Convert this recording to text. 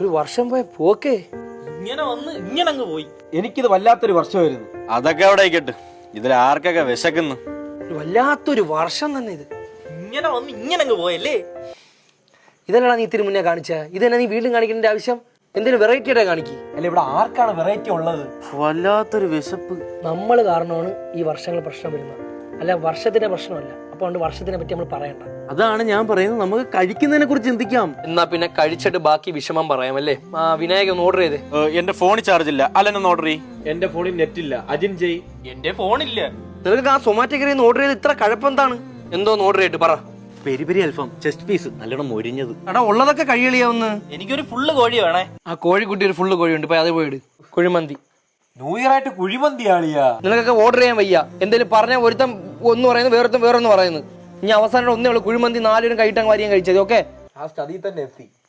ഒരു വർഷം പോയ പോക്കേ ഇങ്ങനെ വന്ന് ഇങ്ങനെ അങ്ങ് പോയി. എനിക്കിത് വല്ലാത്തൊരു വർഷമായിരുന്നു. അതൊക്കെ അവിടെ ആയിക്കട്ടെ? ഇതിൽ ആർക്കൊക്കെ വിശക്കുന്നു? ഒരു വല്ലാത്തൊരു വർഷം തന്നെ ഇത്. ഇങ്ങനെ വന്ന് ഇങ്ങനെ അങ്ങ് പോയല്ലേ? ഇതല്ലടാ നീ ഇത്തിരി മുന്നേ കാണിച്ച? ഇതന്നെ നീ വീണ്ടും കാണിക്കേണ്ട ആവശ്യം? എന്തെങ്കിലും വെറൈറ്റി ആയിട്ട് കാണിക്ക്. അല്ല ഇവിടെ ആർക്കാണ് വെറൈറ്റി ഉള്ളത്? വല്ലാത്തൊരു വിശപ്പ്. നമ്മൾ കാരണമാണ് ഈ വർഷങ്ങൾ പ്രശ്നം വരുന്നത്. അല്ല വർഷത്തിന്റെ പ്രശ്നമല്ല. അതുകൊണ്ട് വർഷത്തിനെ പറ്റി നമ്മൾ പറയണ്ട. അതാണ് ഞാൻ പറയുന്നത്. നമുക്ക് കഴിക്കുന്നതിനെ കുറിച്ച് ചിന്തിക്കാം. എന്നാ പിന്നെ കഴിച്ചിട്ട് ബാക്കി വിഷമം പറയാം അല്ലേ? ആ വിനായക ഒന്ന് ഓർഡർ ചെയ്തേ. എന്റെ ഫോണിൽ ചാർജ് ഇല്ല. അല്ലെന്ന് ഓർഡർ ചെയ്യും. എന്റെ ഫോണിൽ നെറ്റ് ഇല്ല. അജിൻ ജയ്. എന്റെ ഫോണില്ല നിനക്ക് ആ സൊമാറ്റോ കയറി ഓർഡർ ചെയ്ത്. ഇത്ര കഴപ്പെന്താണ് എന്തോന്ന് ഓർഡർ ചെയ്തിട്ട് പറ. പെരി പെരി അൽഫാം ചെസ്റ്റ് പീസ് നല്ലോണം മൊരിഞ്ഞത്. എടാ ഉള്ളതൊക്കെ കഴിയളിയാവുന്ന്. എനിക്കൊരു ഫുള്ള് കോഴി വേണേ. ആ കോഴിക്കുട്ടി ഒരു ഫുള്ള് കോഴിയുണ്ട്. ഇപ്പൊ അത് പോയിട് കുഴിമന്തി. ന്യൂ ഇയർ ആയിട്ട് കുഴിമന്തി ആളിയാ നിനക്കൊക്കെ ഓർഡർ ചെയ്യാൻ വയ്യ. എന്തെങ്കിലും പറഞ്ഞ ഒരുത്തം ഒന്ന് പറയുന്നു വേറൊരുത്തം വേറൊന്ന് പറയുന്നു. ഇനി അവസാനം ഒന്നേ ഉള്ളൂ. കുഴിമന്തി നാലുപേരും കഴിട്ടാൻ വാരിയും കഴിച്ചത് ഓക്കെ